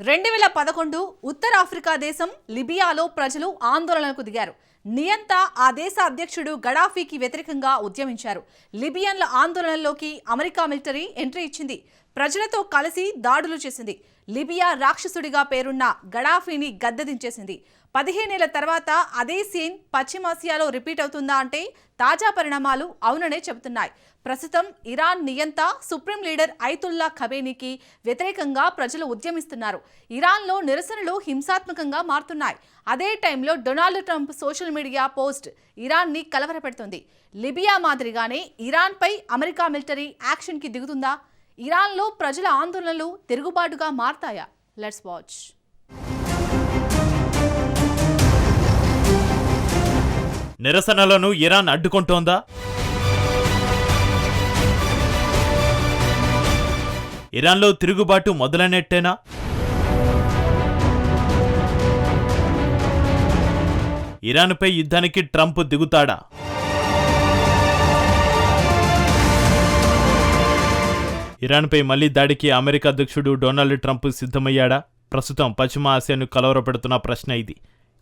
రెండు వేల పదకొండు ఉత్తరాఫ్రికా దేశం లిబియాలో ప్రజలు ఆందోళనకు దిగారు. నియంత ఆ దేశ అధ్యక్షుడు గడాఫీకి వ్యతిరేకంగా ఉద్యమించారు. లిబియన్ల ఆందోళనలోకి అమెరికా మిలిటరీ ఎంట్రీ ఇచ్చింది. ప్రజలతో కలిసి దాడులు చేసింది. లిబియా రాక్షసుడిగా పేరున్న గడాఫీని గద్దెదించేసింది. పదిహేనేళ్ళ తర్వాత అదే సీన్ పశ్చిమాసియాలో రిపీట్ అవుతుందా అంటే తాజా పరిణామాలు అవుననే చెబుతున్నాయి. ప్రస్తుతం ఇరాన్ నియంత సుప్రీం లీడర్ ఐతుల్లా ఖబేనీకి వ్యతిరేకంగా ప్రజలు ఉద్యమిస్తున్నారు. ఇరాన్లో నిరసనలు హింసాత్మకంగా మారుతున్నాయి. అదే టైంలో Donald Trump social media post ఇరాన్ని కలవరపెడుతుంది. లిబియా మాదిరిగానే ఇరాన్పై అమెరికా మిలిటరీ యాక్షన్కి దిగుతుందా? ఇరాన్లో ప్రజల ఆందోళనలు తిరుగుబాటుగా మారతాయా? Let's watch. నిరసనలను ఇరాన్ అడ్డుకుంటోందా? ఇరాన్లో తిరుగుబాటు మొదలైనట్టేనా? ఇరాన్పై యుద్ధానికి ట్రంప్ దిగుతాడా? ఇరాన్పై మళ్ళీ దాడికి అమెరికా అధ్యక్షుడు డొనాల్డ్ ట్రంప్ సిద్ధమయ్యాడా? ప్రస్తుతం పశ్చిమ ఆసియాను కలవరపెడుతున్న ప్రశ్న ఇది.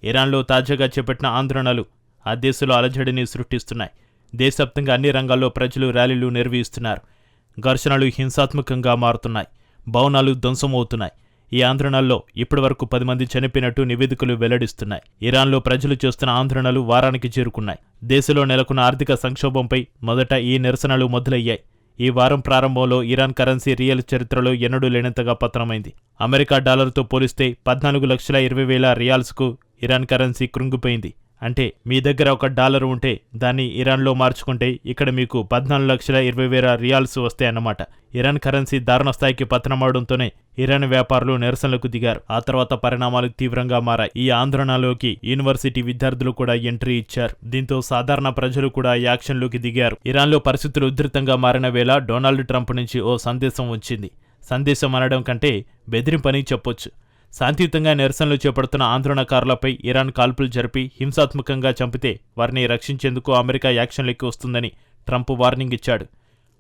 ఇరాన్లో తాజాగా చేపట్టిన ఆందోళనలు ఆ దేశంలో అలజడిని సృష్టిస్తున్నాయి. దేశవ్యాప్తంగా అన్ని రంగాల్లో ప్రజలు ర్యాలీలు నిర్వహిస్తున్నారు. ఘర్షణలు హింసాత్మకంగా మారుతున్నాయి. భవనాలు ధ్వంసమవుతున్నాయి. ఈ ఆందోళనల్లో ఇప్పటివరకు పది మంది చనిపోయినట్టు నివేదికలు వెల్లడిస్తున్నాయి. ఇరాన్లో ప్రజలు చేస్తున్న ఆందోళనలు వారానికి చేరుకున్నాయి. దేశంలో నెలకొన్న ఆర్థిక సంక్షోభంపై మొదట ఈ నిరసనలు మొదలయ్యాయి. ఈ వారం ప్రారంభంలో ఇరాన్ కరెన్సీ రియల్ చరిత్రలో ఎన్నడూ లేనంతగా పతనమైంది. అమెరికా డాలర్తో పోలిస్తే పద్నాలుగు లక్షల ఇరవై వేల రియాల్స్కు ఇరాన్ కరెన్సీ కృంగిపోయింది. అంటే మీ దగ్గర ఒక డాలర్ ఉంటే దాన్ని ఇరాన్లో మార్చుకుంటే ఇక్కడ మీకు పద్నాలుగు లక్షల ఇరవై వేల రియాల్స్ వస్తాయన్నమాట. ఇరాన్ కరెన్సీ దారుణ స్థాయికి పతనమవడంతోనే ఇరాన్ వ్యాపారులు నిరసనలకు దిగారు. ఆ తర్వాత పరిణామాలు తీవ్రంగా మారాయి. ఈ ఆందోళనలోకి యూనివర్సిటీ విద్యార్థులు కూడా ఎంట్రీ ఇచ్చారు. దీంతో సాధారణ ప్రజలు కూడా యాక్షన్లోకి దిగారు. ఇరాన్లో పరిస్థితులు ఉధృతంగా మారిన వేళ డొనాల్డ్ ట్రంప్ నుంచి ఓ సందేశం వచ్చింది. సందేశం అనడం కంటే బెదిరింపని చెప్పొచ్చు. శాంతియుతంగా నిరసనలు చేపడుతున్న ఆందోళనకారులపై ఇరాన్ కాల్పులు జరిపి హింసాత్మకంగా చంపితే వారిని రక్షించేందుకు అమెరికా యాక్షన్లోకి వస్తుందని ట్రంప్ వార్నింగ్ ఇచ్చాడు.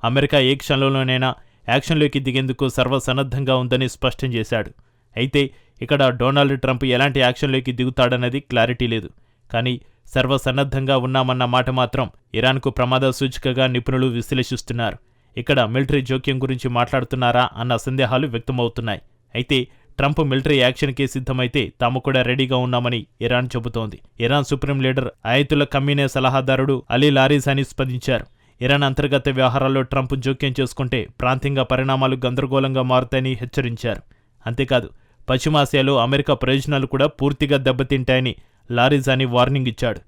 అమెరికా ఏ క్షణంలోనైనా యాక్షన్లోకి దిగేందుకు సర్వసన్నద్ధంగా ఉందని స్పష్టం చేశాడు. అయితే ఇక్కడ డొనాల్డ్ ట్రంప్ ఎలాంటి యాక్షన్లోకి దిగుతాడన్నది క్లారిటీ లేదు. కానీ సర్వసన్నద్ధంగా ఉన్నామన్న మాట మాత్రం ఇరాన్కు ప్రమాద సూచికగా నిపుణులు విశ్లేషిస్తున్నారు. ఇక్కడ మిలిటరీ జోక్యం గురించి మాట్లాడుతున్నారా అన్న సందేహాలు వ్యక్తమవుతున్నాయి. అయితే ట్రంప్ మిలిటరీ యాక్షన్కి సిద్ధమైతే తాము కూడా రెడీగా ఉన్నామని ఇరాన్ చెబుతోంది. Iran supreme leader Ayatollah Khamenei సలహాదారుడు Ali Larijani స్పందించారు. ఇరాన్ అంతర్గత వ్యవహారాల్లో ట్రంప్ జోక్యం చేసుకుంటే ప్రాంతీయంగా పరిణామాలు గందరగోళంగా మారుతాయని హెచ్చరించారు. అంతేకాదు పశ్చిమాసియాలో అమెరికా ప్రయోజనాలు కూడా పూర్తిగా దెబ్బతింటాయని లారీజాని వార్నింగ్ ఇచ్చాడు.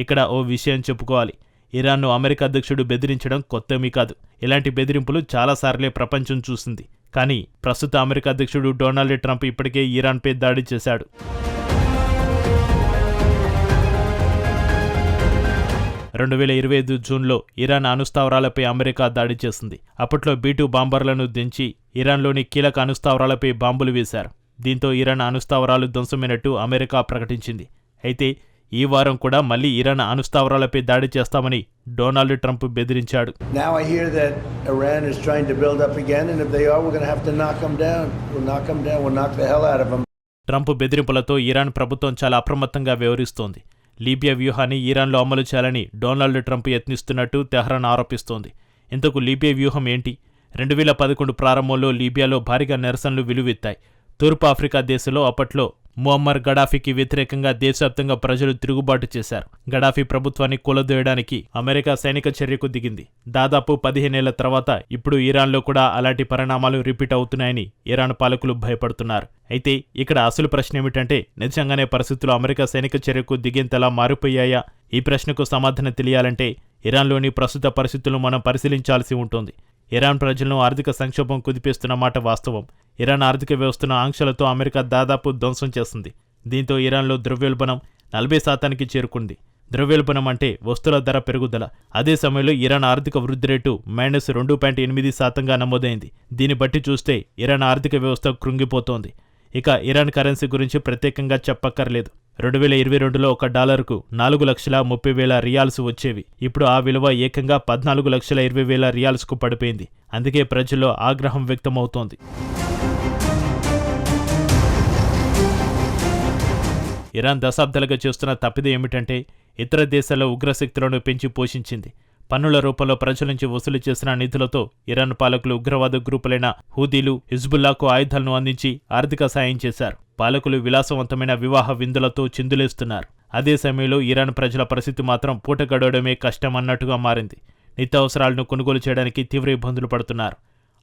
ఇక్కడ ఓ విషయం చెప్పుకోవాలి. ఇరాన్ను అమెరికా అధ్యక్షుడు బెదిరించడం కొత్తమీ కాదు. ఇలాంటి బెదిరింపులు చాలాసార్లే ప్రపంచం చూసింది. కానీ ప్రస్తుత అమెరికా అధ్యక్షుడు డొనాల్డ్ ట్రంప్ ఇప్పటికే ఇరాన్పై దాడి చేశాడు. రెండు వేల ఇరవై ఐదు జూన్లో ఇరాన్ అణుస్థావరాలపై అమెరికా దాడి చేసింది. అప్పట్లో బీటూ బాంబర్లను దించి ఇరాన్లోని కీలక అణుస్థావరాలపై బాంబులు వేశారు. దీంతో ఇరాన్ అణుస్థావరాలు ధ్వంసమైనట్టు అమెరికా ప్రకటించింది. అయితే ఈ వారం కూడా మళ్ళీ ఇరాన్ అణుస్థావరాలపై దాడి చేస్తామని డొనాల్డ్ ట్రంప్ బెదిరించాడు. ట్రంప్ బెదిరింపులతో ఇరాన్ ప్రభుత్వం చాలా అప్రమత్తంగా వ్యవహరిస్తోంది. లీబియా వ్యూహాన్ని ఇరాన్లో అమలు చేయాలని డొనాల్డ్ ట్రంప్ యత్నిస్తున్నట్టు తెహ్రాన్ ఆరోపిస్తోంది. ఇంతకు లీబియా వ్యూహం ఏంటి? రెండు వేల పదకొండు ప్రారంభంలో లీబియాలో భారీగా నిరసనలు వెలువెత్తాయి. తూర్పు ఆఫ్రికా దేశంలో అప్పట్లో ముమ్మర్ గడాఫీకి వ్యతిరేకంగా దేశవ్యాప్తంగా ప్రజలు తిరుగుబాటు చేశారు. గడాఫీ ప్రభుత్వాన్ని కూలదోయడానికి అమెరికా సైనిక చర్యకు దిగింది. దాదాపు పదిహేనేళ్ళ తర్వాత ఇప్పుడు ఇరాన్లో కూడా అలాంటి పరిణామాలు రిపీట్ అవుతున్నాయని ఇరాన్ పాలకులు భయపడుతున్నారు. అయితే ఇక్కడ అసలు ప్రశ్న ఏమిటంటే నిజంగానే పరిస్థితులు అమెరికా సైనిక చర్యకు దిగేంతలా మారిపోయాయా? ఈ ప్రశ్నకు సమాధానం తెలియాలంటే ఇరాన్లోని ప్రస్తుత పరిస్థితులను మనం పరిశీలించాల్సి ఉంటుంది. ఇరాన్ ప్రజలను ఆర్థిక సంక్షోభం కుదిపేస్తున్న మాట వాస్తవం. ఇరాన్ ఆర్థిక వ్యవస్థను ఆంక్షలతో అమెరికా దాదాపు ధ్వంసం చేస్తుంది. దీంతో ఇరాన్లో ద్రవ్యోల్బణం నలభై శాతానికి చేరుకుంది. ద్రవ్యోల్బణం అంటే వస్తువుల ధర పెరుగుదల. అదే సమయంలో ఇరాన్ ఆర్థిక వృద్ధి రేటు మైనస్ రెండు పాయింట్ ఎనిమిది శాతంగా నమోదైంది. దీన్ని బట్టి చూస్తే ఇరాన్ ఆర్థిక వ్యవస్థ కృంగిపోతోంది. ఇక ఇరాన్ కరెన్సీ గురించి ప్రత్యేకంగా చెప్పక్కర్లేదు. రెండు వేల ఇరవై రెండులో ఒక డాలర్కు నాలుగు లక్షల ముప్పై వేల రియాల్స్ వచ్చేవి. ఇప్పుడు ఆ విలువ ఏకంగా పద్నాలుగు లక్షల ఇరవై వేల రియాల్స్కు పడిపోయింది. అందుకే ప్రజల్లో ఆగ్రహం వ్యక్తమవుతోంది. ఇరాన్ దశాబ్దాలుగా చేస్తున్న తప్పిది ఏమిటంటే ఇతర దేశాల ఉగ్రశక్తులను పెంచి పోషించింది. పన్నుల రూపంలో ప్రజల నుంచి వసూలు చేసిన నిధులతో ఇరాన్ పాలకులు ఉగ్రవాద గ్రూపులైన హూదీలు హిజ్బుల్లాకు ఆయుధాలను అందించి ఆర్థిక సాయం చేశారు. పాలకులు విలాసవంతమైన వివాహ విందులతో చిందులేస్తున్నారు. అదే సమయంలో ఇరాన్ ప్రజల పరిస్థితి మాత్రం పూట గడవడమే కష్టం అన్నట్టుగా మారింది. నిత్యావసరాలను కొనుగోలు చేయడానికి తీవ్ర ఇబ్బందులు పడుతున్నారు.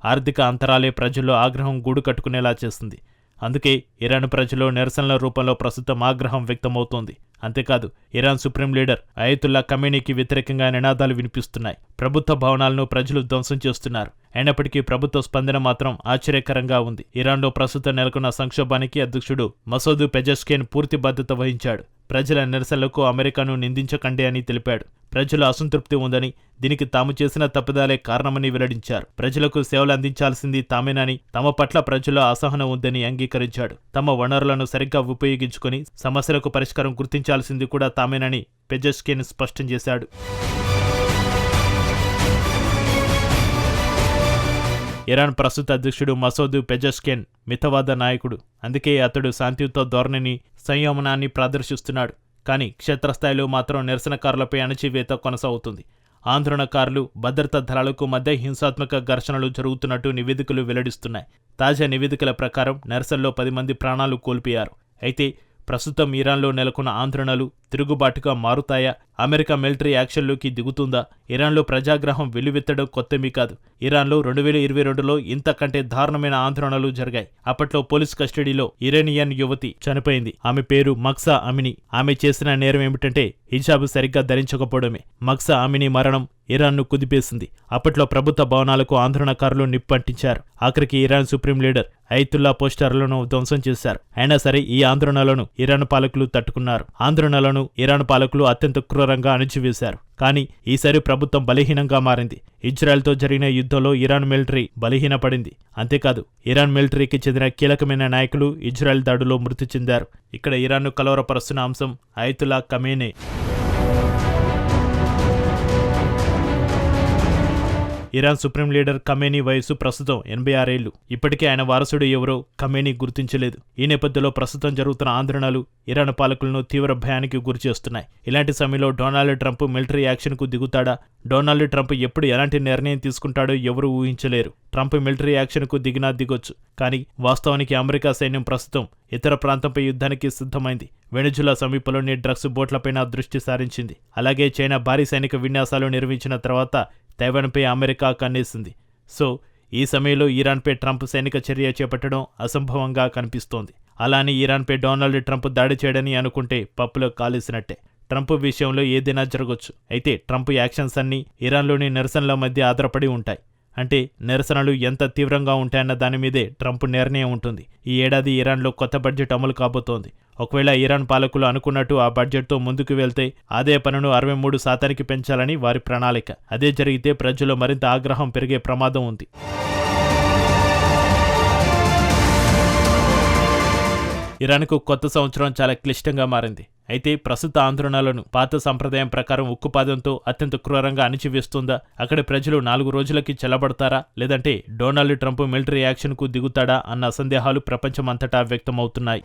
ఆర్థిక అంతరాలే ప్రజల్లో ఆగ్రహం గూడు కట్టుకునేలా చేస్తుంది. అందుకే ఇరాన్ ప్రజలు నిరసనల రూపంలో ప్రస్తుతం ఆగ్రహం వ్యక్తమవుతోంది. అంతేకాదు ఇరాన్ సుప్రీం లీడర్ అయతుల్లా కమ్యూనికి వ్యతిరేకంగా నినాదాలు వినిపిస్తున్నాయి. ప్రభుత్వ భవనాలను ప్రజలు ధ్వంసం చేస్తున్నారు. అయినప్పటికీ ప్రభుత్వ స్పందన మాత్రం ఆశ్చర్యకరంగా ఉంది. ఇరాన్లో ప్రస్తుతం నెలకొన్న సంక్షోభానికి అధ్యక్షుడు మసూద్ పెజస్కేన్ పూర్తి బాధ్యత వహించాడు. ప్రజల నిరసనలకు అమెరికాను నిందించకండి అని తెలిపాడు. ప్రజల అసంతృప్తి ఉందని దీనికి తాము చేసిన తప్పిదాలే కారణమని వెల్లడించారు. ప్రజలకు సేవలు అందించాల్సింది తామేనని తమ పట్ల ప్రజల అసహనం ఉందని అంగీకరించాడు. తమ వనరులను సరిగ్గా ఉపయోగించుకొని సమస్యలకు పరిష్కారం గుర్తించాల్సింది కూడా తామేనని పెజస్కేన్ స్పష్టం చేశాడు. ఇరాన్ ప్రస్తుత అధ్యక్షుడు మసూద్ పెజస్కెన్ మితవాద నాయకుడు. అందుకే అతడు శాంతియుత ధోరణిని సంయమనాన్ని ప్రదర్శిస్తున్నాడు. కానీ క్షేత్రస్థాయిలో మాత్రం నిరసనకారులపై అణచివేత కొనసాగుతుంది. ఆందోళనకారులు భద్రతా దళాలకు మధ్య హింసాత్మక ఘర్షణలు జరుగుతున్నట్టు నివేదికలు వెల్లడిస్తున్నాయి. తాజా నివేదికల ప్రకారం నిరసనలో పది మంది ప్రాణాలు కోల్పోయారు. అయితే ప్రస్తుతం ఇరాన్లో నెలకొన్న ఆందోళనలు తిరుగుబాటుగా మారుతాయా? America military యాక్షన్లోకి దిగుతుందా? ఇరాన్లో ప్రజాగ్రహం వెల్లువెత్తడం కొత్తమీ కాదు. ఇరాన్లో రెండు వేల ఇరవై రెండులో ఇంతకంటే దారుణమైన ఆందోళనలు జరిగాయి. అప్పట్లో పోలీస్ కస్టడీలో ఇరానియన్ యువతి చనిపోయింది. ఆమె పేరు మక్సా అమిని. ఆమె చేసిన నేరం ఏమిటంటే హిజాబ్ సరిగ్గా ధరించకపోవడమే. మక్సా అమిని మరణం ఇరాన్ను కుదిపేసింది. అప్పట్లో ప్రభుత్వ భవనాలకు ఆందోళనకారులు నిప్పంటించారు. ఆఖరికి ఇరాన్ సుప్రీం లీడర్ ఐతుల్లా పోస్టర్లను ధ్వంసం చేశారు. అయినా సరే ఈ ఆందోళనలను ఇరాన్ పాలకులు తట్టుకున్నారు. ఆందోళనలను ఇరాన్ పాలకులు అత్యంత క్రూరంగా అణిచివేశారు. కానీ ఈసారి ప్రభుత్వం బలహీనంగా మారింది. ఇజ్రాయెల్తో జరిగిన యుద్ధంలో ఇరాన్ మిలిటరీ బలహీనపడింది. అంతేకాదు ఇరాన్ మిలిటరీకి చెందిన కీలకమైన నాయకులు ఇజ్రాయెల్ దాడిలో మృతి చెందారు. ఇక్కడ ఇరాన్ను కలవరపరుస్తున్న అంశం Ayatollah Khamenei Iran supreme leader Khamenei వయసు ప్రస్తుతం ఎనభై ఆరేళ్ళు ఇప్పటికే ఆయన వారసుడు ఎవరో కమేనీ గుర్తించలేదు. ఈ నేపథ్యంలో ప్రస్తుతం జరుగుతున్న ఆందోళనలు ఇరాన్ పాలకులను తీవ్ర భయానికి గురిచేస్తున్నాయి ఇలాంటి సమయంలో డొనాల్డ్ ట్రంప్ మిలిటరీ యాక్షన్కు దిగుతాడా? డొనాల్డ్ ట్రంప్ ఎప్పుడు ఎలాంటి నిర్ణయం తీసుకుంటాడో ఎవరూ ఊహించలేరు. Trump military యాక్షన్కు దిగినా దిగొచ్చు. కానీ వాస్తవానికి అమెరికా సైన్యం ప్రస్తుతం ఇతర ప్రాంతంపై యుద్ధానికి సిద్ధమైంది. వెనుజులా సమీపంలోని డ్రగ్స్ బోట్లపైన దృష్టి సారించింది. అలాగే చైనా భారీ సైనిక విన్యాసాలు నిర్వహించిన తర్వాత తైవాన్పై అమెరికా కన్నేసింది. సో ఈ సమయంలో ఇరాన్పై ట్రంప్ సైనిక చర్య చేపట్టడం అసంభవంగా కనిపిస్తోంది. అలానే ఇరాన్పై డొనాల్డ్ ట్రంప్ దాడి చేయడని అనుకుంటే పప్పులో కాలేసినట్టే. ట్రంప్ విషయంలో ఏదైనా జరగొచ్చు. అయితే ట్రంప్ యాక్షన్స్ అన్నీ ఇరాన్లోని నిరసనల మధ్య ఆధారపడి ఉంటాయి. అంటే నిరసనలు ఎంత తీవ్రంగా ఉంటాయన్న దాని మీదే ట్రంప్ నిర్ణయం ఉంటుంది. ఈ ఏడాది ఇరాన్లో కొత్త బడ్జెట్ అమలు కాబోతోంది. ఒకవేళ ఇరాన్ పాలకులు అనుకున్నట్టు ఆ బడ్జెట్తో ముందుకు వెళ్తే అదే పనును అరవై మూడు శాతానికి పెంచాలని వారి ప్రణాళిక. అదే జరిగితే ప్రజల్లో మరింత ఆగ్రహం పెరిగే ప్రమాదం ఉంది. ఇరాన్కు కొత్త సంవత్సరం చాలా క్లిష్టంగా మారింది. అయితే ప్రస్తుత ఆందోళనలను పాత సంప్రదాయం ప్రకారం ఉక్కుపాదంతో అత్యంత క్రూరంగా అణిచివేస్తుందా? అక్కడి ప్రజలు నాలుగు రోజులకి చెల్లబడతారా? లేదంటే డొనాల్డ్ ట్రంప్ మిలిటరీ యాక్షన్కు దిగుతాడా? అన్న సందేహాలు ప్రపంచమంతటా వ్యక్తమవుతున్నాయి.